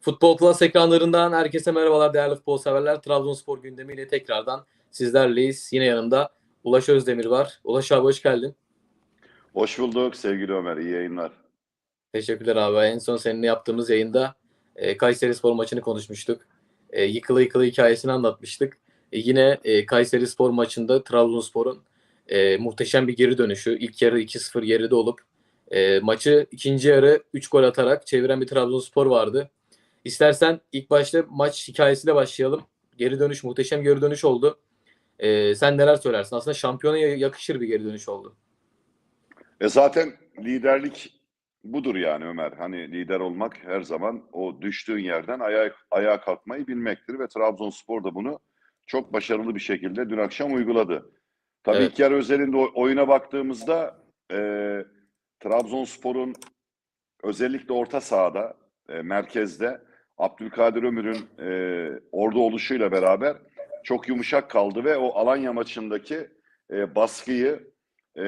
Futbol Plus ekranlarından herkese merhabalar değerli futbol severler. Trabzonspor gündemiyle tekrardan sizlerleyiz. Yine yanımda Ulaş Özdemir var. Ulaş abi hoş geldin. Hoş bulduk sevgili Ömer. İyi yayınlar. Teşekkürler abi. En son seninle yaptığımız yayında e, Kayseri Spor maçını konuşmuştuk. E, yıkılı yıkılı hikayesini anlatmıştık. E, yine e, Kayseri Spor maçında Trabzonspor'un e, muhteşem bir geri dönüşü. İlk yarı 2-0 geride olup e, maçı ikinci yarı 3 gol atarak çeviren bir Trabzonspor vardı. İstersen ilk başta maç hikayesiyle başlayalım. Geri dönüş muhteşem geri dönüş oldu. E, sen neler söylersin? Aslında şampiyona yakışır bir geri dönüş oldu. E zaten liderlik budur yani Ömer. Hani lider olmak her zaman o düştüğün yerden ayağa, ayağa kalkmayı bilmektir ve Trabzonspor da bunu çok başarılı bir şekilde dün akşam uyguladı. Tabii Evet. ilk yarı özelinde o- oyuna baktığımızda e, Trabzonspor'un özellikle orta sahada, e, merkezde Abdülkadir Ömür'ün e, orada oluşuyla beraber çok yumuşak kaldı ve o Alanya maçındaki e, baskıyı e,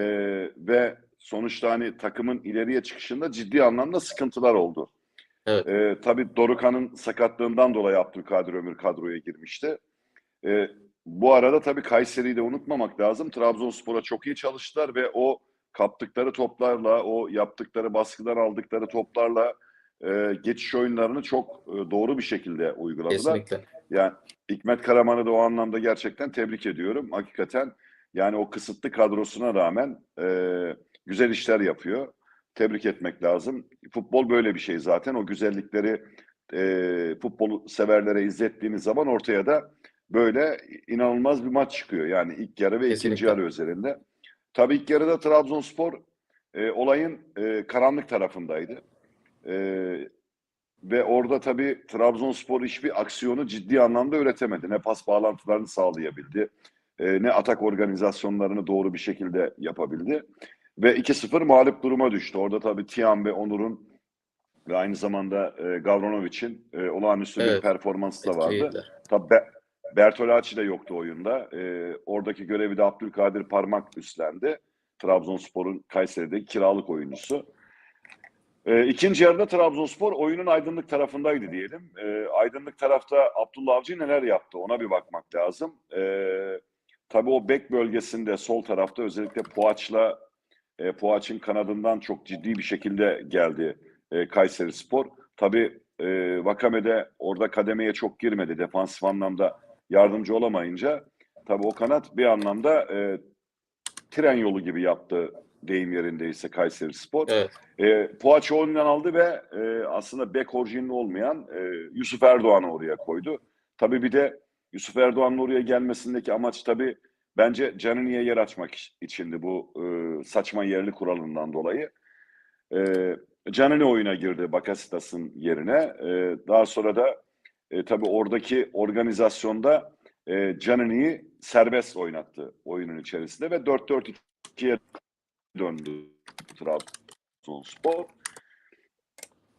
ve sonuçta hani takımın ileriye çıkışında ciddi anlamda sıkıntılar oldu. Evet. E, tabii Dorukan'ın sakatlığından dolayı Abdülkadir Ömür kadroya girmişti. E, bu arada tabii Kayseri'yi de unutmamak lazım. Trabzonspor'a çok iyi çalıştılar ve o kaptıkları toplarla, o yaptıkları baskıdan aldıkları toplarla e, geçiş oyunlarını çok e, doğru bir şekilde uyguladılar. Kesinlikle. Yani Hikmet Karaman'ı da o anlamda gerçekten tebrik ediyorum. Hakikaten yani o kısıtlı kadrosuna rağmen e, güzel işler yapıyor. Tebrik etmek lazım. Futbol böyle bir şey zaten. O güzellikleri e, futbol severlere izlettiğiniz zaman ortaya da böyle inanılmaz bir maç çıkıyor. Yani ilk yarı ve ikinci Kesinlikle. yarı üzerinde. Tabii ilk yarıda Trabzonspor e, olayın e, karanlık tarafındaydı. E, ve orada tabii Trabzonspor hiçbir aksiyonu ciddi anlamda üretemedi. Ne pas bağlantılarını sağlayabildi, e, ne atak organizasyonlarını doğru bir şekilde yapabildi. Ve 2-0 mağlup duruma düştü. Orada tabii Tiam ve Onur'un ve aynı zamanda e, Gavranovic'in e, olağanüstü bir Evet. performansı da vardı. Etkiliydiler. Tabii Be- Bertolacci de yoktu oyunda. E, oradaki görevi de Abdülkadir Parmak üstlendi. Trabzonspor'un Kayseri'deki kiralık oyuncusu. E, ikinci yarıda Trabzonspor oyunun aydınlık tarafındaydı diyelim. E, aydınlık tarafta Abdullah Avcı neler yaptı ona bir bakmak lazım. E, tabii o bek bölgesinde sol tarafta özellikle Poğaç'la e, Poğaç'ın kanadından çok ciddi bir şekilde geldi e, Kayseri Spor. Tabii e, Vakame de orada kademeye çok girmedi. Defansif anlamda yardımcı olamayınca tabii o kanat bir anlamda e, tren yolu gibi yaptı deyim yerindeyse Kayseri Spor. Evet. E, Poğaç'ı oyundan aldı ve e, aslında bek orijinli olmayan e, Yusuf Erdoğan'ı oraya koydu. Tabii bir de Yusuf Erdoğan'ın oraya gelmesindeki amaç tabii bence Canini'ye yer açmak iç- içindi bu e, saçma yerli kuralından dolayı. E, Canini oyuna girdi Bakasitas'ın yerine. E, daha sonra da e, tabii oradaki organizasyonda e, Canini'yi serbest oynattı oyunun içerisinde ve 4-4-2'ye döndü Trabzonspor.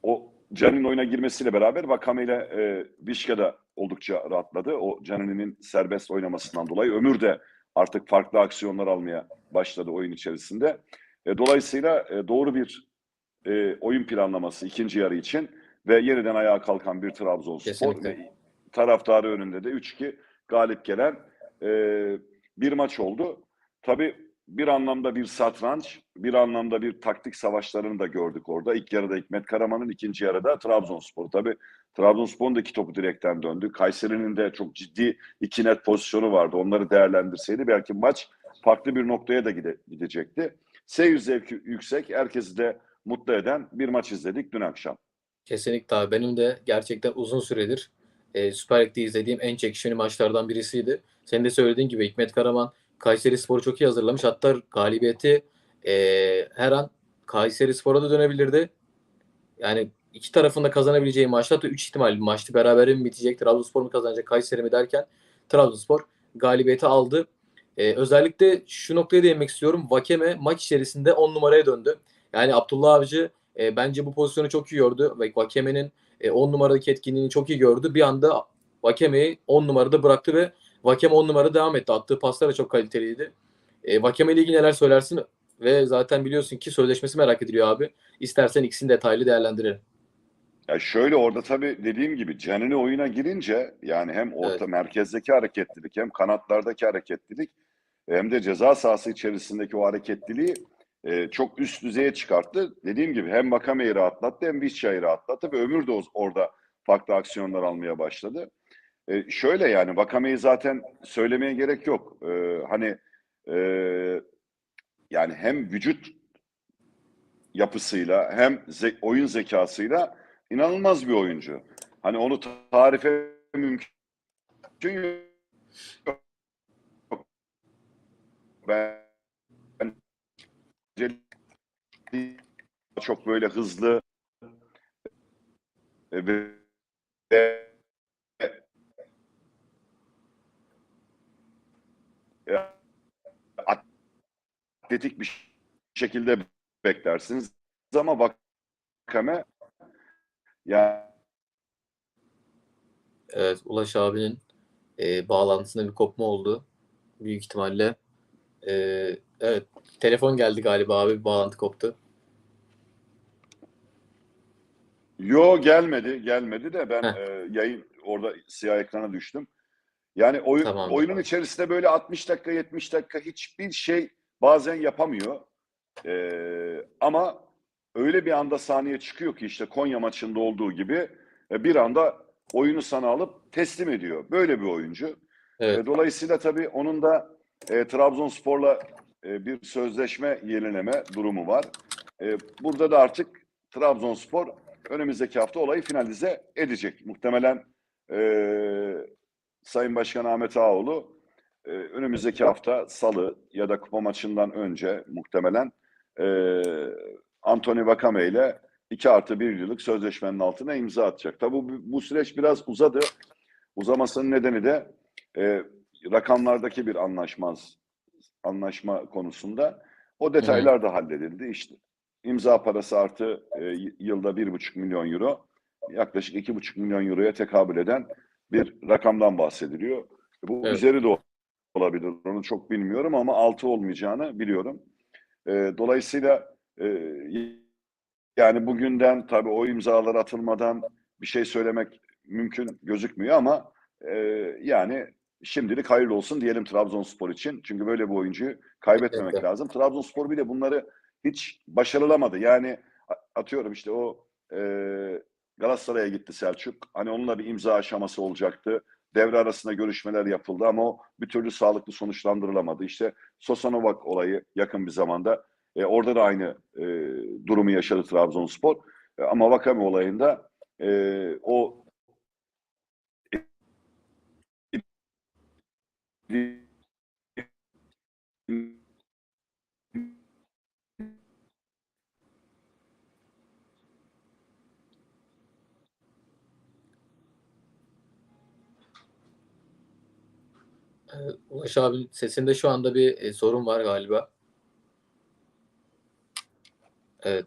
O Canini'nin oyuna girmesiyle beraber Vakame ile e, Vişka da oldukça rahatladı. O Canini'nin serbest oynamasından dolayı Ömür de artık farklı aksiyonlar almaya başladı oyun içerisinde. E, dolayısıyla e, doğru bir e, oyun planlaması ikinci yarı için ve yeniden ayağa kalkan bir Trabzonspor Kesinlikle. ve taraftarı önünde de 3-2 galip gelen e, bir maç oldu. Tabii bir anlamda bir satranç, bir anlamda bir taktik savaşlarını da gördük orada. İlk yarıda Hikmet Karaman'ın, ikinci yarıda Trabzonspor. Tabii Trabzonspor'un da iki topu direkten döndü. Kayseri'nin de çok ciddi iki net pozisyonu vardı. Onları değerlendirseydi belki maç farklı bir noktaya da gide- gidecekti. Seyir zevki yüksek, herkesi de mutlu eden bir maç izledik dün akşam. Kesinlikle abi. Benim de gerçekten uzun süredir e, Süper Lig'de izlediğim en çekişmeli maçlardan birisiydi. Senin de söylediğin gibi Hikmet Karaman Kayseri Spor'u çok iyi hazırlamış. Hatta galibiyeti e, her an Kayseri Spor'a da dönebilirdi. Yani iki tarafın da kazanabileceği maçta da 3 ihtimal maçtı. Berabere mi bitecek? Trabzonspor mu kazanacak? Kayseri mi derken Trabzonspor galibiyeti aldı. E, özellikle şu noktaya değinmek istiyorum. Vakeme maç içerisinde 10 numaraya döndü. Yani Abdullah Avcı e, bence bu pozisyonu çok iyi gördü. Ve Vakeme'nin 10 numaradaki etkinliğini çok iyi gördü. Bir anda Vakeme'yi 10 numarada bıraktı ve Vakeme 10 numarada devam etti. Attığı paslar da çok kaliteliydi. E, Vakeme ile ilgili neler söylersin? Ve zaten biliyorsun ki sözleşmesi merak ediliyor abi. İstersen ikisini detaylı değerlendirelim. Ya şöyle orada tabii dediğim gibi Canini oyuna girince yani hem orta Evet. merkezdeki hareketlilik hem kanatlardaki hareketlilik hem de ceza sahası içerisindeki o hareketliliği e, çok üst düzeye çıkarttı. Dediğim gibi hem Vakame'yi rahatlattı hem Vişça'yı rahatlattı ve Ömür de orada farklı aksiyonlar almaya başladı. E, şöyle yani Vakame'yi zaten söylemeye gerek yok. E, hani e, yani hem vücut yapısıyla hem ze- oyun zekasıyla inanılmaz bir oyuncu. Hani onu tarife mümkün yok. Ben çok böyle hızlı ve ve- atletik bir şekilde beklersiniz ama Vakame ya Evet, Ulaş abinin e, bağlantısında bir kopma oldu. Büyük ihtimalle. E, evet, telefon geldi galiba abi, bağlantı koptu. Yo gelmedi, gelmedi de ben Heh. e, yayın orada siyah ekrana düştüm. Yani oyun, Tamamdır. oyunun içerisinde böyle 60 dakika 70 dakika hiçbir şey bazen yapamıyor. E, ama öyle bir anda sahneye çıkıyor ki işte Konya maçında olduğu gibi e, bir anda oyunu sana alıp teslim ediyor. Böyle bir oyuncu. Evet, E, Dolayısıyla tabii onun da e, Trabzonspor'la e, bir sözleşme yenileme durumu var. E, burada da artık Trabzonspor önümüzdeki hafta olayı finalize edecek. Muhtemelen e, Sayın Başkan Ahmet Ağoğlu e, önümüzdeki hafta Salı ya da kupa maçından önce muhtemelen e, Anthony Vakame ile 2 artı 1 yıllık sözleşmenin altına imza atacak. Tabii bu, bu süreç biraz uzadı. Uzamasının nedeni de e, rakamlardaki bir anlaşmaz anlaşma konusunda o detaylar da halledildi. İşte imza parası artı e, yılda bir buçuk milyon euro yaklaşık iki buçuk milyon euroya tekabül eden bir rakamdan bahsediliyor. Bu Evet. üzeri de olabilir. Onu çok bilmiyorum ama altı olmayacağını biliyorum. E, dolayısıyla e, yani bugünden tabii o imzalar atılmadan bir şey söylemek mümkün gözükmüyor ama e, yani şimdilik hayırlı olsun diyelim Trabzonspor için. Çünkü böyle bir oyuncuyu kaybetmemek Kesinlikle. lazım. Trabzonspor bile bunları hiç başarılamadı. Yani atıyorum işte o e, Galatasaray'a gitti Selçuk. Hani onunla bir imza aşaması olacaktı. Devre arasında görüşmeler yapıldı ama o bir türlü sağlıklı sonuçlandırılamadı. İşte Sosanovak olayı yakın bir zamanda. E, orada da aynı e, durumu yaşadı Trabzonspor. E, ama Vakame olayında e, o e, Ulaş abinin sesinde şu anda bir e, sorun var galiba. Evet,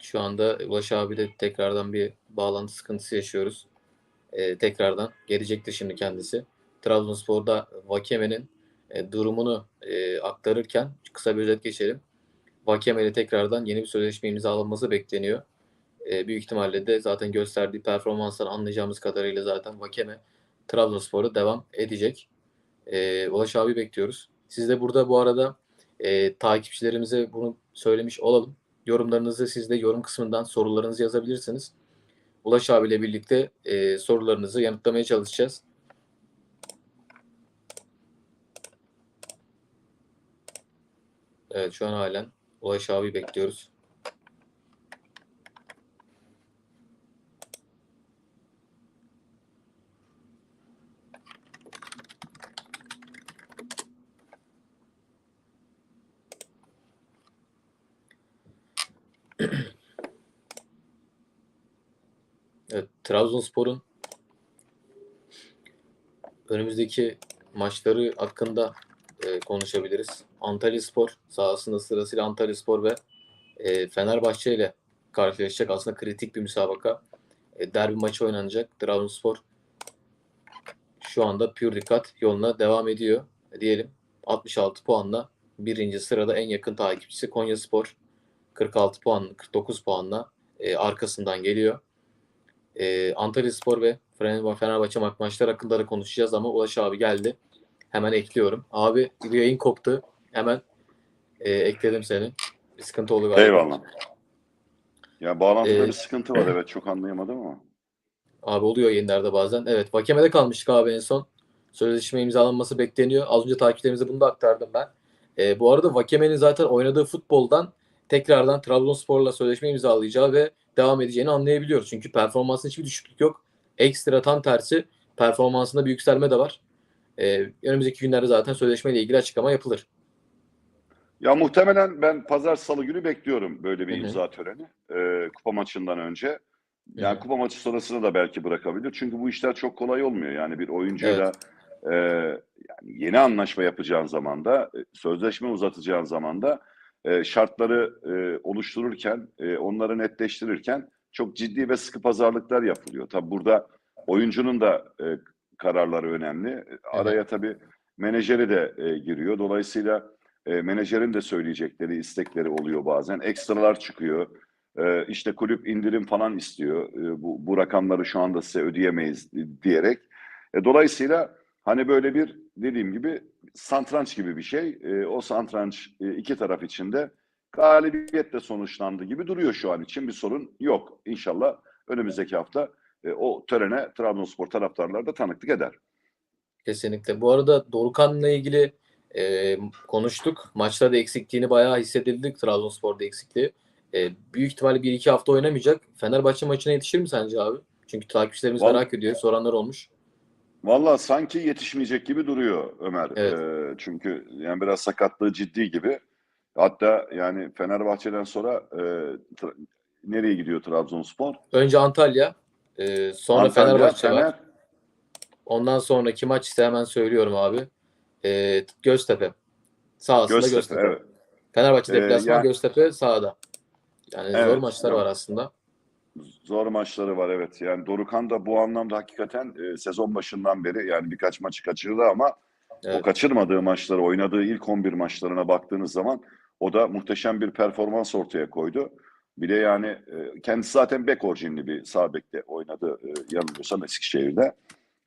şu anda Ulaş abiyle tekrardan bir bağlantı sıkıntısı yaşıyoruz. E, tekrardan gelecektir şimdi kendisi. Trabzonspor'da Vakeme'nin e, durumunu e, aktarırken kısa bir özet geçelim. Vakeme ile tekrardan yeni bir sözleşme imzalanması bekleniyor. E, büyük ihtimalle de zaten gösterdiği performanstan anlayacağımız kadarıyla zaten Vakeme Trabzonspor'a devam edecek. E, Ulaş abi bekliyoruz. Siz de burada bu arada e, takipçilerimize bunu söylemiş olalım. Yorumlarınızı siz de yorum kısmından sorularınızı yazabilirsiniz. Ulaş abiyle birlikte e, sorularınızı yanıtlamaya çalışacağız. Evet şu an halen Ulaş abi bekliyoruz. Evet, Trabzonspor'un önümüzdeki maçları hakkında e, konuşabiliriz. Antalyaspor sahasında sırasıyla Antalyaspor ve e, Fenerbahçe ile karşılaşacak. Aslında kritik bir müsabaka. E, derbi maçı oynanacak. Trabzonspor şu anda pür dikkat yoluna devam ediyor. E, diyelim 66 puanla birinci sırada en yakın takipçisi Konyaspor 46 puan 49 puanla e, arkasından geliyor. E, Antalya Spor ve Fener- Fenerbahçe ma- maçları hakkında da konuşacağız ama Ulaş abi geldi. Hemen ekliyorum. Abi yayın koptu. Hemen e, ekledim seni. Bir sıkıntı oldu galiba. Eyvallah. Ya bağlantıda Ee, bir sıkıntı var evet çok anlayamadım ama. Abi oluyor yayınlarda bazen. Evet Vakeme'de kalmıştık abi en son. Sözleşme imzalanması bekleniyor. Az önce takipçilerimize bunu da aktardım ben. Ee, bu arada Vakeme'nin zaten oynadığı futboldan tekrardan Trabzonspor'la sözleşme imzalayacağı ve devam edeceğini anlayabiliyoruz. Çünkü performansında hiçbir düşüklük yok. Ekstra tam tersi performansında bir yükselme de var. Ee, önümüzdeki günlerde zaten sözleşmeyle ilgili açıklama yapılır. Ya muhtemelen ben pazar salı günü bekliyorum böyle bir Hı hı. imza töreni. Ee, kupa maçından önce. Yani Hı. kupa maçı sonrasında da belki bırakabilir. Çünkü bu işler çok kolay olmuyor. Yani bir oyuncuyla e, yani yeni anlaşma yapacağın zaman da e, sözleşme uzatacağın zaman da e, şartları e, oluştururken, e, onları netleştirirken çok ciddi ve sıkı pazarlıklar yapılıyor. Tabi burada oyuncunun da e, kararları önemli. Araya tabii menajeri de e, giriyor. Dolayısıyla e, menajerin de söyleyecekleri, istekleri oluyor bazen. Ekstralar çıkıyor. E, işte kulüp indirim falan istiyor. E, bu, bu rakamları şu anda size ödeyemeyiz diyerek. E, dolayısıyla hani böyle bir dediğim gibi santranç gibi bir şey. E, o santranç e, iki taraf içinde galibiyetle sonuçlandı gibi duruyor şu an için. Bir sorun yok. İnşallah önümüzdeki hafta e, o törene Trabzonspor taraftarları da tanıklık eder. Kesinlikle. Bu arada Dorukan'la ilgili e, konuştuk. Maçlarda eksikliğini bayağı hissedildik Trabzonspor'da eksikliği. E, büyük ihtimalle bir iki hafta oynamayacak. Fenerbahçe maçına yetişir mi sence abi? Çünkü takipçilerimiz Vallahi- merak ediyor. Soranlar olmuş. Valla sanki yetişmeyecek gibi duruyor Ömer. Evet. Ee, çünkü yani biraz sakatlığı ciddi gibi. Hatta yani Fenerbahçe'den sonra e, tra- nereye gidiyor Trabzonspor? Önce Antalya, e, sonra Antalya, Fenerbahçe var. Fener. Ondan sonraki maç ise hemen söylüyorum abi. E, Göztepe. Sahasında Göztepe, Göztepe. evet. Fenerbahçe Ee, deplasman, yani- Göztepe sahada. Yani zor Evet, maçlar evet. var aslında. Zor maçları var evet. Yani Dorukan da bu anlamda hakikaten e, sezon başından beri yani birkaç maçı kaçırdı ama Evet. o kaçırmadığı maçları, oynadığı ilk 11 maçlarına baktığınız zaman o da muhteşem bir performans ortaya koydu. Bir de yani e, kendisi zaten bek orijinli bir sağ bekte oynadı e, yanılmıyorsam Eskişehir'de.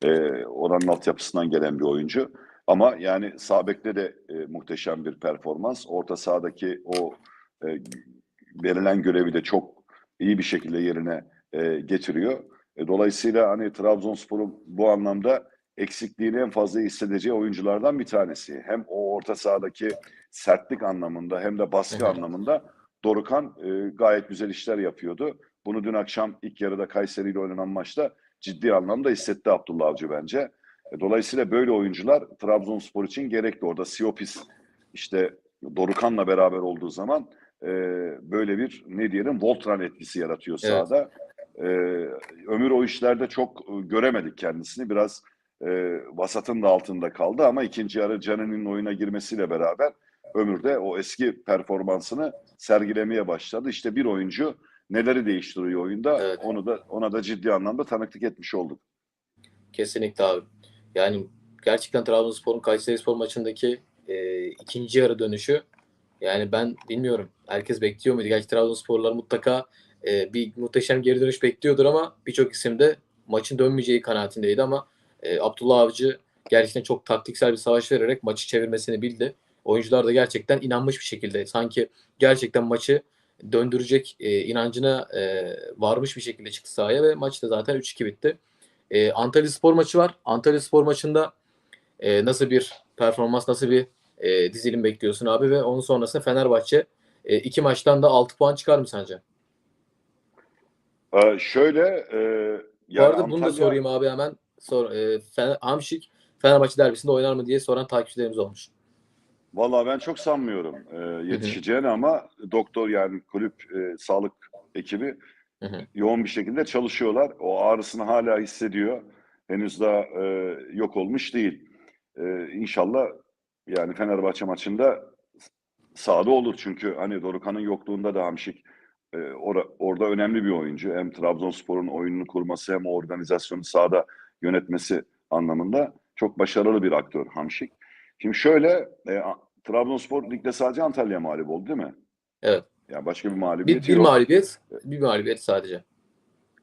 E, oranın altyapısından gelen bir oyuncu. Ama yani sağ bekte de e, muhteşem bir performans. Orta sahadaki o e, verilen görevi de çok iyi bir şekilde yerine e, getiriyor. E, dolayısıyla hani Trabzonspor'un bu anlamda eksikliğini en fazla hissedeceği oyunculardan bir tanesi. Hem o orta sahadaki sertlik anlamında hem de baskı hı. anlamında Dorukan e, gayet güzel işler yapıyordu. Bunu dün akşam ilk yarıda Kayseri ile oynanan maçta ciddi anlamda hissetti Abdullah Avcı bence. E, dolayısıyla böyle oyuncular Trabzonspor için gerekli. Orada Siopis işte Dorukan'la beraber olduğu zaman e, böyle bir ne diyelim Voltran etkisi yaratıyor Evet. sahada. E, Ömür o işlerde çok e, göremedik kendisini. Biraz e, vasatın da altında kaldı ama ikinci yarı Canini'nin oyuna girmesiyle beraber Ömür de o eski performansını sergilemeye başladı. İşte bir oyuncu neleri değiştiriyor oyunda Evet. onu da ona da ciddi anlamda tanıklık etmiş olduk. Kesinlikle abi. Yani gerçekten Trabzonspor'un Kayserispor maçındaki e, ikinci yarı dönüşü yani ben bilmiyorum. Herkes bekliyor muydu? Gerçi Trabzonsporlar mutlaka e, bir muhteşem geri dönüş bekliyordur ama birçok isim de maçın dönmeyeceği kanaatindeydi ama e, Abdullah Avcı gerçekten çok taktiksel bir savaş vererek maçı çevirmesini bildi. Oyuncular da gerçekten inanmış bir şekilde sanki gerçekten maçı döndürecek e, inancına e, varmış bir şekilde çıktı sahaya ve maç da zaten 3-2 bitti. E, Antalya Spor maçı var. Antalya Spor maçında e, nasıl bir performans, nasıl bir e, dizilim bekliyorsun abi ve onun sonrasında Fenerbahçe e, iki maçtan da 6 puan çıkar mı sence? Ee, şöyle e, Bu yani arada bunu da Antalya- sorayım abi hemen. Sor, e, Fener, Hamşik Fenerbahçe derbisinde oynar mı diye soran takipçilerimiz olmuş. Vallahi ben çok sanmıyorum e, yetişeceğini ama doktor yani kulüp e, sağlık ekibi Hı hı. yoğun bir şekilde çalışıyorlar. O ağrısını hala hissediyor. Henüz daha e, yok olmuş değil. E, inşallah yani Fenerbahçe maçında sahada olur çünkü hani Dorukan'ın yokluğunda da Hamşik e, ora- orada önemli bir oyuncu. Hem Trabzonspor'un oyununu kurması hem o organizasyonu sahada yönetmesi anlamında çok başarılı bir aktör Hamşik. Şimdi şöyle e, Trabzonspor ligde sadece Antalya mağlup oldu değil mi? Evet. Yani başka bir Bir, mağlubiyeti bir yok. mağlubiyet, bir mağlubiyet sadece.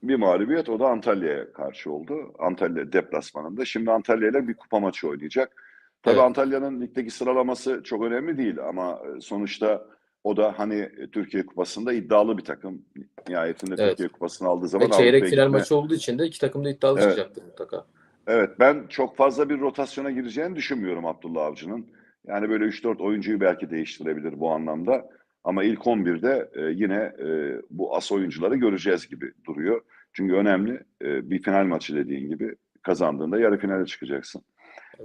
bir mağlubiyet o da Antalya'ya karşı oldu. Antalya deplasmanında. Şimdi Antalya ile bir kupa maçı oynayacak. Tabii Evet. Antalya'nın ligdeki sıralaması çok önemli değil ama e, sonuçta o da hani e, Türkiye Kupası'nda iddialı bir takım. Nihayetinde Evet. Türkiye Kupası'nı aldığı zaman Ve çeyrek final gitme- maçı olduğu için de iki takım da iddialı Evet. çıkacaktır mutlaka. Evet ben çok fazla bir rotasyona gireceğini düşünmüyorum Abdullah Avcı'nın. Yani böyle 3-4 oyuncuyu belki değiştirebilir bu anlamda. Ama ilk 11'de e, yine e, bu as oyuncuları göreceğiz gibi duruyor. Çünkü önemli e, bir final maçı dediğin gibi kazandığında yarı finale çıkacaksın.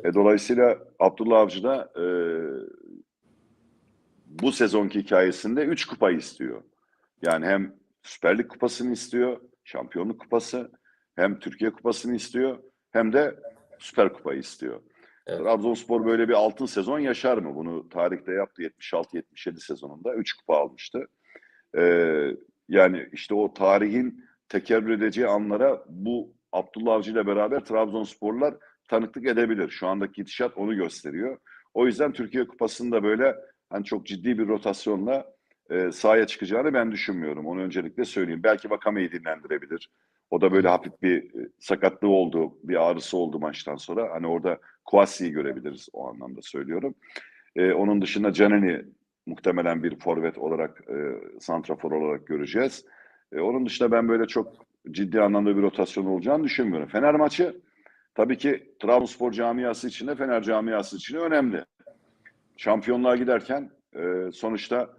E, dolayısıyla Abdullah Avcı da e, bu sezonki hikayesinde 3 kupa istiyor. Yani hem Süper Lig kupasını istiyor, Şampiyonluk kupası, hem Türkiye kupasını istiyor, hem de Süper Kupayı istiyor. Evet. Trabzonspor böyle bir altın sezon yaşar mı? Bunu tarihte yaptı 76-77 sezonunda 3 kupa almıştı. Ee, yani işte o tarihin tekerrür edeceği anlara bu Abdullah Avcı ile beraber Trabzonsporlar tanıklık edebilir. Şu andaki gidişat onu gösteriyor. O yüzden Türkiye Kupası'nda böyle hani çok ciddi bir rotasyonla e, sahaya çıkacağını ben düşünmüyorum. Onu öncelikle söyleyeyim. Belki Vakame'yi dinlendirebilir. O da böyle hafif bir e, sakatlığı oldu, bir ağrısı oldu maçtan sonra. Hani orada Kouassi'yi görebiliriz o anlamda söylüyorum. E, onun dışında Canini muhtemelen bir forvet olarak, e, santrafor olarak göreceğiz. E, onun dışında ben böyle çok ciddi anlamda bir rotasyon olacağını düşünmüyorum. Fener maçı tabii ki Trabzonspor camiası için de Fener camiası için de önemli. Şampiyonluğa giderken e, sonuçta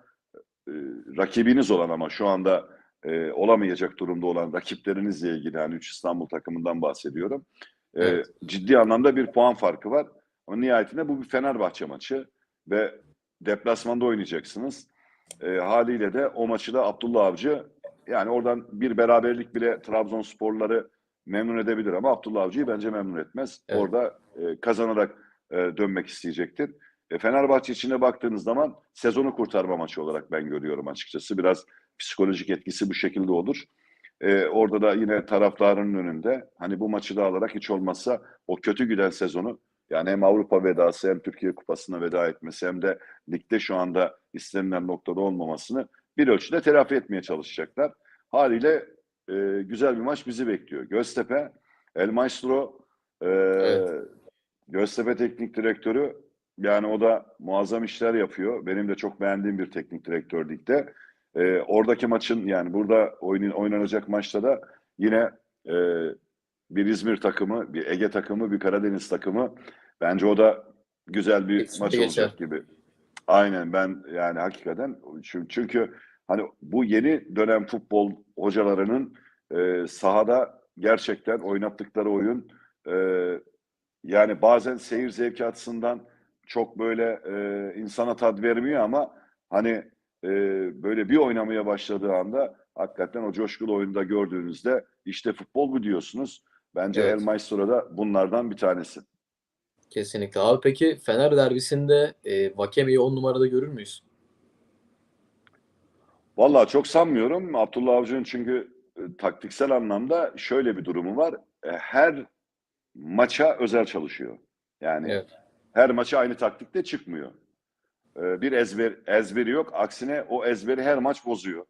e, rakibiniz olan ama şu anda e, olamayacak durumda olan rakiplerinizle ilgili yani 3 İstanbul takımından bahsediyorum. E, Evet. Ciddi anlamda bir puan farkı var. Ama nihayetinde bu bir Fenerbahçe maçı ve deplasmanda oynayacaksınız. E, haliyle de o maçı da Abdullah Avcı yani oradan bir beraberlik bile Trabzonsporları memnun edebilir ama Abdullah Avcı'yı bence memnun etmez. Evet. Orada e, kazanarak e, dönmek isteyecektir. E, Fenerbahçe içine baktığınız zaman sezonu kurtarma maçı olarak ben görüyorum açıkçası. Biraz psikolojik etkisi bu şekilde olur. E, orada da yine taraftarın önünde hani bu maçı da alarak hiç olmazsa o kötü giden sezonu yani hem Avrupa vedası hem Türkiye Kupası'na veda etmesi hem de ligde şu anda istenilen noktada olmamasını bir ölçüde telafi etmeye çalışacaklar. Haliyle e, güzel bir maç bizi bekliyor. Göztepe, El Maestro, e, Evet. Göztepe Teknik Direktörü yani o da muazzam işler yapıyor. Benim de çok beğendiğim bir teknik direktör ligde. E, oradaki maçın yani burada oyun, oynanacak maçta da yine e, bir İzmir takımı, bir Ege takımı, bir Karadeniz takımı. Bence o da güzel bir Kesinlikle maç geçer. olacak gibi. Aynen ben yani hakikaten çünkü, çünkü hani bu yeni dönem futbol hocalarının e, sahada gerçekten oynattıkları oyun e, yani bazen seyir zevki açısından çok böyle e, insana tad vermiyor ama hani e, böyle bir oynamaya başladığı anda hakikaten o coşkulu oyunda gördüğünüzde işte futbol bu diyorsunuz. Bence Evet. El Maestro da bunlardan bir tanesi. Kesinlikle. Abi peki Fener derbisinde e, Vakeme'yi 10 numarada görür müyüz? Vallahi çok sanmıyorum. Abdullah Avcı'nın çünkü e, taktiksel anlamda şöyle bir durumu var. E, her maça özel çalışıyor. Yani Evet. her maça aynı taktikte çıkmıyor. E, bir ezber ezberi yok. Aksine o ezberi her maç bozuyor.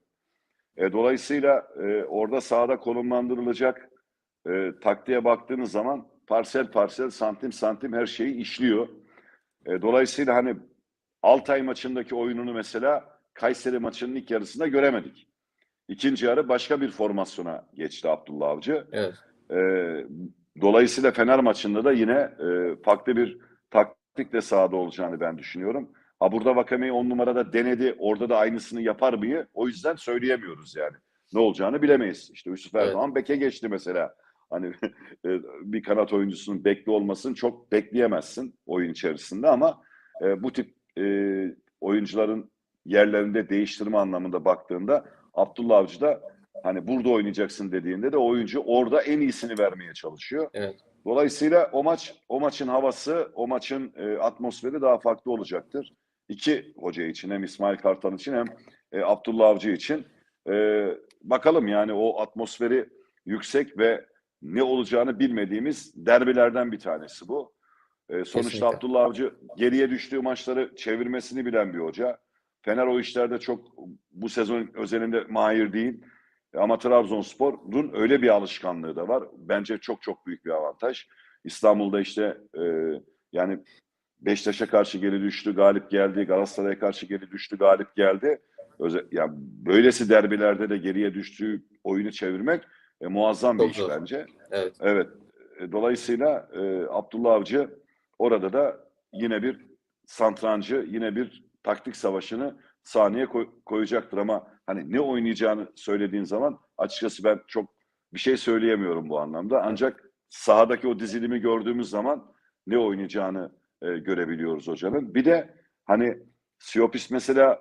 E, dolayısıyla e, orada sahada konumlandırılacak e, taktiğe baktığınız zaman parsel parsel, santim santim her şeyi işliyor. E, dolayısıyla hani Altay maçındaki oyununu mesela Kayseri maçının ilk yarısında göremedik. İkinci yarı başka bir formasyona geçti Abdullah Avcı. Evet. Ee, dolayısıyla Fener maçında da yine e, farklı bir taktikle sahada olacağını ben düşünüyorum. Ha burada Vakame'yi on numarada denedi. Orada da aynısını yapar mıyı? O yüzden söyleyemiyoruz yani. Ne olacağını bilemeyiz. İşte Yusuf Evet. Erdoğan beke geçti mesela. Hani e, bir kanat oyuncusunun bekli olmasını çok bekleyemezsin oyun içerisinde ama e, bu tip e, oyuncuların yerlerinde değiştirme anlamında baktığında Abdullah Avcı da hani burada oynayacaksın dediğinde de oyuncu orada en iyisini vermeye çalışıyor. Evet. Dolayısıyla o maç o maçın havası, o maçın e, atmosferi daha farklı olacaktır. İki hoca için hem İsmail Kartal için hem e, Abdullah Avcı için. E, bakalım yani o atmosferi yüksek ve ne olacağını bilmediğimiz derbilerden bir tanesi bu. E, sonuçta Kesinlikle. Abdullah Avcı geriye düştüğü maçları çevirmesini bilen bir hoca. Fener o işlerde çok bu sezon özelinde mahir değil. Ama Trabzonspor'un öyle bir alışkanlığı da var. Bence çok çok büyük bir avantaj. İstanbul'da işte e, yani Beşiktaş'a karşı geri düştü, galip geldi. Galatasaray'a karşı geri düştü, galip geldi. Özel, yani böylesi derbilerde de geriye düştüğü oyunu çevirmek e, muazzam bir Çok iş zor. bence. Evet. Evet. E, Dolayısıyla e, Abdullah Avcı orada da yine bir santrancı, yine bir taktik savaşını sahneye koy- koyacaktır ama hani ne oynayacağını söylediğin zaman açıkçası ben çok bir şey söyleyemiyorum bu anlamda. Ancak sahadaki o dizilimi gördüğümüz zaman ne oynayacağını e, görebiliyoruz hocanın. Bir de hani Siopis mesela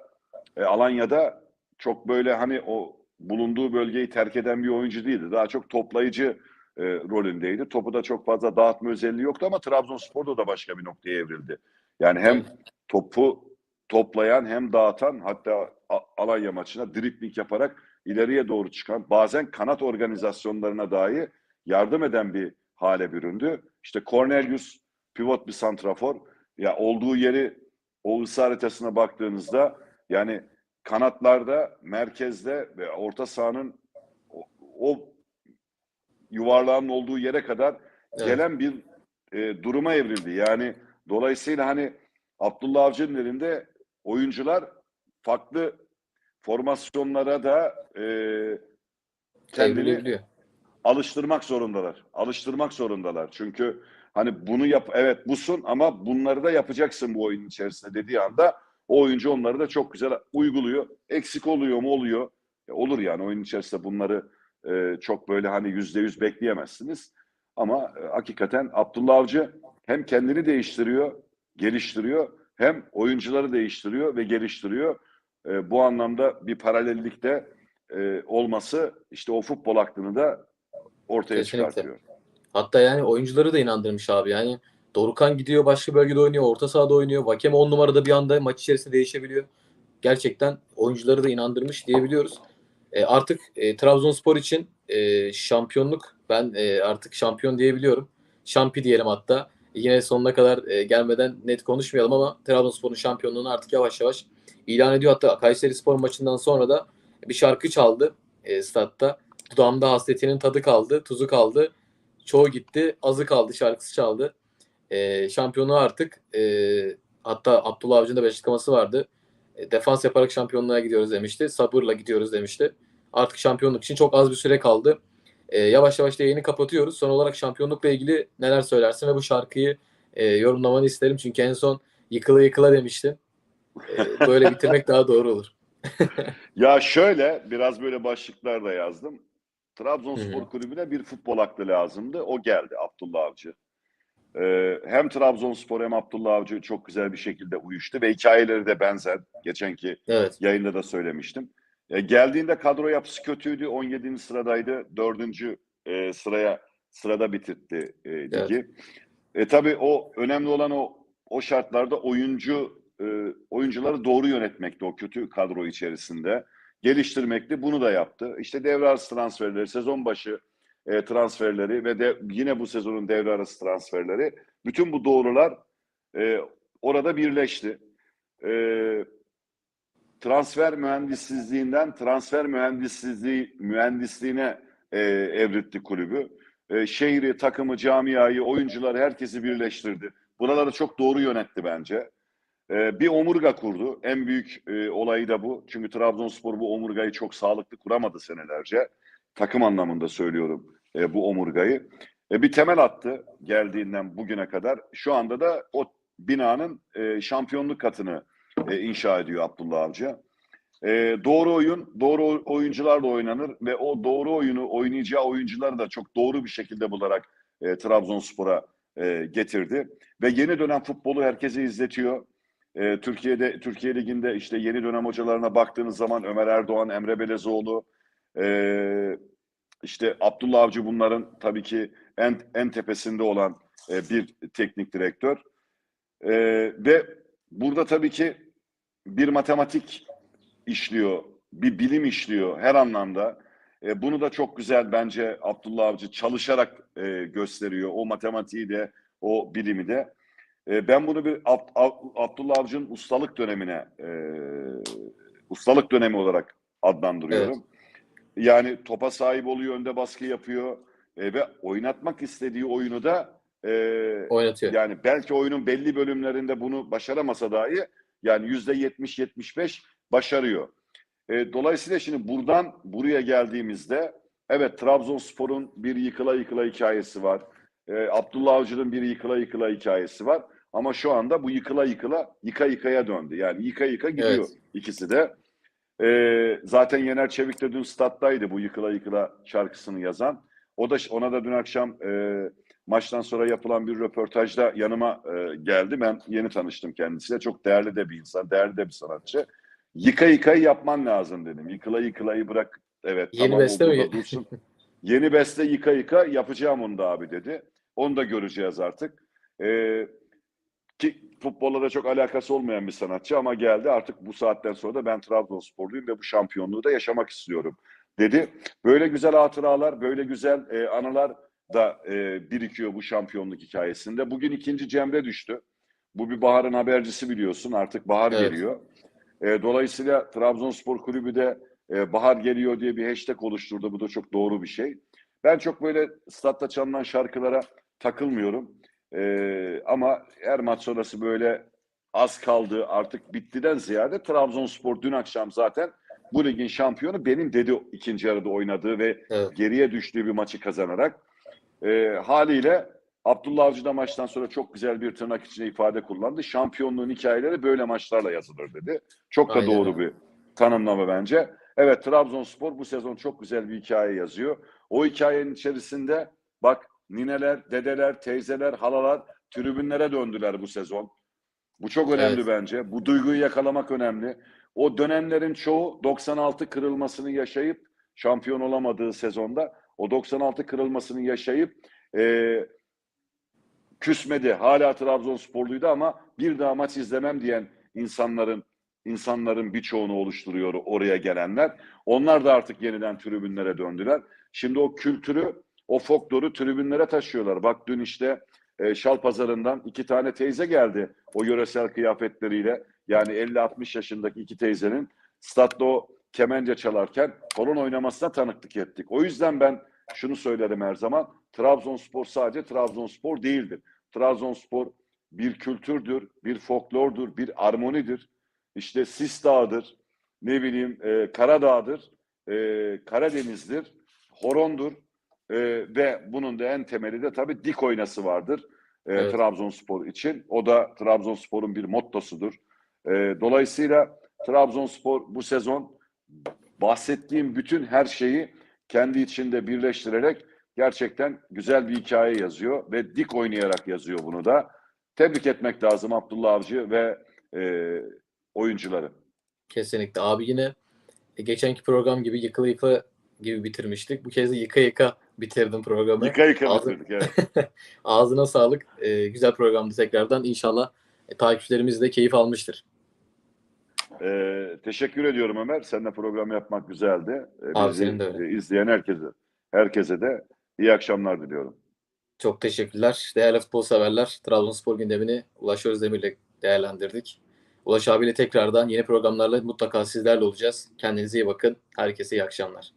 e, Alanya'da çok böyle hani o bulunduğu bölgeyi terk eden bir oyuncu değildi. Daha çok toplayıcı e, rolündeydi. Topu da çok fazla dağıtma özelliği yoktu ama Trabzonspor'da da başka bir noktaya evrildi. Yani hem topu toplayan hem dağıtan hatta Alanya maçına dripling yaparak ileriye doğru çıkan bazen kanat organizasyonlarına dahi yardım eden bir hale büründü. İşte Cornelius pivot bir santrafor. Ya olduğu yeri o ısı haritasına baktığınızda yani kanatlarda, merkezde ve orta sahanın o, o yuvarlağın olduğu yere kadar Evet. gelen bir e, duruma evrildi. Yani dolayısıyla hani Abdullah Avcı'nın elinde oyuncular farklı formasyonlara da e, kendini alıştırmak zorundalar. Alıştırmak zorundalar. Çünkü hani bunu yap evet busun ama bunları da yapacaksın bu oyunun içerisinde dediği anda o oyuncu onları da çok güzel uyguluyor. Eksik oluyor mu? Oluyor. E, olur yani oyun içerisinde bunları e, çok böyle hani yüzde yüz bekleyemezsiniz. Ama e, hakikaten Abdullah Avcı hem kendini değiştiriyor, geliştiriyor hem oyuncuları değiştiriyor ve geliştiriyor. E, bu anlamda bir paralellikte e, olması işte o futbol aklını da ortaya Kesinlikle. çıkartıyor. Hatta yani oyuncuları da inandırmış abi. Yani Dorukan gidiyor başka bölgede oynuyor, orta sahada oynuyor. Vakeme 10 numarada bir anda maç içerisinde değişebiliyor. Gerçekten oyuncuları da inandırmış diyebiliyoruz. E, artık e, Trabzonspor için e, şampiyonluk ben e, artık şampiyon diyebiliyorum. Şampi diyelim hatta. Yine sonuna kadar e, gelmeden net konuşmayalım ama Trabzonspor'un şampiyonluğunu artık yavaş yavaş ilan ediyor. Hatta Kayseri Spor maçından sonra da bir şarkı çaldı e, statta. Dudağımda hasretinin tadı kaldı, tuzu kaldı. Çoğu gitti, azı kaldı şarkısı çaldı. E, şampiyonu artık e, hatta Abdullah Avcı'nın da bir açıklaması vardı. E, defans yaparak şampiyonluğa gidiyoruz demişti. Sabırla gidiyoruz demişti. Artık şampiyonluk için çok az bir süre kaldı. E, yavaş yavaş da yayını kapatıyoruz. Son olarak şampiyonlukla ilgili neler söylersin ve bu şarkıyı e, yorumlamanı isterim. Çünkü en son yıkıla yıkıla demiştin. E, böyle bitirmek daha doğru olur. Ya şöyle biraz böyle başlıklar da yazdım. Trabzonspor Hı hı. kulübüne bir futbol aklı lazımdı. O geldi Abdullah Avcı. Ee, hem Trabzonspor hem Abdullah Avcı çok güzel bir şekilde uyuştu ve hikayeleri de benzer. Geçenki Evet. yayında da söylemiştim. E, geldiğinde kadro yapısı kötüydü. 17. sıradaydı. 4. E, sıraya sırada bitirtti e, ligi. E, tabii o önemli olan o o şartlarda oyuncu e, oyuncuları doğru yönetmekti o kötü kadro içerisinde. Geliştirmekti. Bunu da yaptı. İşte devre arası transferleri, sezon başı e, transferleri ve de yine bu sezonun devre arası transferleri. Bütün bu doğrular e, orada birleşti. E, transfer mühendissizliğinden transfer mühendissizliği mühendisliğine e, evritti kulübü. E, şehri, takımı, camiayı, oyuncuları herkesi birleştirdi. Buraları çok doğru yönetti bence. E, bir omurga kurdu. En büyük e, olayı da bu. Çünkü Trabzonspor bu omurgayı çok sağlıklı kuramadı senelerce. Takım anlamında söylüyorum e, bu omurgayı. E, bir temel attı geldiğinden bugüne kadar. Şu anda da o binanın e, şampiyonluk katını e, inşa ediyor Abdullah Avcı. E, doğru oyun, doğru oyuncularla oynanır ve o doğru oyunu oynayacağı oyuncuları da çok doğru bir şekilde bularak e, Trabzonspor'a e, getirdi. Ve yeni dönem futbolu herkese izletiyor. E, Türkiye'de Türkiye Ligi'nde işte yeni dönem hocalarına baktığınız zaman Ömer Erdoğan, Emre Belezoğlu, e, işte Abdullah Avcı bunların tabii ki en en tepesinde olan e, bir teknik direktör. E, ve burada tabii ki bir matematik işliyor, bir bilim işliyor her anlamda. E, bunu da çok güzel bence Abdullah Avcı çalışarak e, gösteriyor. O matematiği de, o bilimi de. E, ben bunu bir Ab- Ab- Abdullah Avcı'nın ustalık dönemine, e, ustalık dönemi olarak adlandırıyorum. Yani topa sahip oluyor, önde baskı yapıyor e, ve oynatmak istediği oyunu da e, Oynatıyor. yani belki oyunun belli bölümlerinde bunu başaramasa dahi yani yüzde 70-75 başarıyor. E, dolayısıyla şimdi buradan buraya geldiğimizde evet Trabzonspor'un bir yıkıla yıkıla hikayesi var. E, Abdullah Avcı'nın bir yıkıla yıkıla hikayesi var. Ama şu anda bu yıkıla yıkıla yıka yıkaya döndü. Yani yıka yıka gidiyor Evet. ikisi de. E, zaten Yener Çevik de dün stat'taydı bu yıkıla yıkıla şarkısını yazan. O da ona da dün akşam e, maçtan sonra yapılan bir röportajda yanıma e, geldi. Ben yeni tanıştım kendisiyle. Çok değerli de bir insan, değerli de bir sanatçı. Yıka yıkayı yapman lazım dedim. Yıkıla yıkılayı bırak. Evet Yeni tamam beste mi? dursun. Yeni beste yıka yıka yapacağım onu da abi dedi. Onu da göreceğiz artık. Ee, ki futbolla da çok alakası olmayan bir sanatçı ama geldi artık bu saatten sonra da ben Trabzonsporluyum ve bu şampiyonluğu da yaşamak istiyorum dedi. Böyle güzel hatıralar, böyle güzel e, anılar da e, birikiyor bu şampiyonluk hikayesinde. Bugün ikinci Cemre düştü. Bu bir Bahar'ın habercisi biliyorsun. Artık Bahar Evet. geliyor. E, dolayısıyla Trabzonspor Kulübü de e, Bahar geliyor diye bir hashtag oluşturdu. Bu da çok doğru bir şey. Ben çok böyle statta çalınan şarkılara takılmıyorum. E, ama her maç sonrası böyle az kaldı artık bittiden ziyade Trabzonspor dün akşam zaten bu ligin şampiyonu benim dedi ikinci yarıda oynadığı ve Evet. geriye düştüğü bir maçı kazanarak. E, haliyle Abdullah Avcı da maçtan sonra çok güzel bir tırnak içinde ifade kullandı. Şampiyonluğun hikayeleri böyle maçlarla yazılır dedi. Çok da Aynen doğru bir tanımlama bence. Evet Trabzonspor bu sezon çok güzel bir hikaye yazıyor. O hikayenin içerisinde bak nineler, dedeler, teyzeler, halalar tribünlere döndüler bu sezon. Bu çok önemli Evet. bence. Bu duyguyu yakalamak önemli. O dönemlerin çoğu 96 kırılmasını yaşayıp şampiyon olamadığı sezonda o 96 kırılmasını yaşayıp e, küsmedi. Hala Trabzonsporluydu ama bir daha maç izlemem diyen insanların insanların birçoğunu oluşturuyor oraya gelenler. Onlar da artık yeniden tribünlere döndüler. Şimdi o kültürü, o folkloru tribünlere taşıyorlar. Bak dün işte e, Şal Pazarı'ndan iki tane teyze geldi o yöresel kıyafetleriyle. Yani 50-60 yaşındaki iki teyzenin statta kemence çalarken horon oynamasına tanıklık ettik. O yüzden ben şunu söylerim her zaman. Trabzonspor sadece Trabzonspor değildir. Trabzonspor bir kültürdür, bir folklordur, bir armonidir. İşte Sis Dağı'dır, ne bileyim e, Karadağ'dır, e, Karadeniz'dir, horondur e, ve bunun da en temeli de tabii dik oynası vardır e, Evet. Trabzonspor için. O da Trabzonspor'un bir mottosudur. E, dolayısıyla Trabzonspor bu sezon bahsettiğim bütün her şeyi kendi içinde birleştirerek gerçekten güzel bir hikaye yazıyor ve dik oynayarak yazıyor bunu da. Tebrik etmek lazım Abdullah Avcı ve e, oyuncuları. Kesinlikle. Abi yine e, geçenki program gibi yıkıla yıkıla gibi bitirmiştik. Bu kez de yıka yıka bitirdim programı. Yıka yıka Ağzı- bitirdik. Evet. Ağzına sağlık. E, güzel programdı tekrardan. İnşallah e, takipçilerimiz de keyif almıştır. E, teşekkür ediyorum Ömer. Seninle program yapmak güzeldi. E, Abi bizi, senin de öyle. e, izleyen herkese, herkese de iyi akşamlar diliyorum. Çok teşekkürler. Değerli futbol severler. Trabzonspor gündemini Ulaş Özdemir'le değerlendirdik. Ulaş abiyle tekrardan yeni programlarla mutlaka sizlerle olacağız. Kendinize iyi bakın. Herkese iyi akşamlar.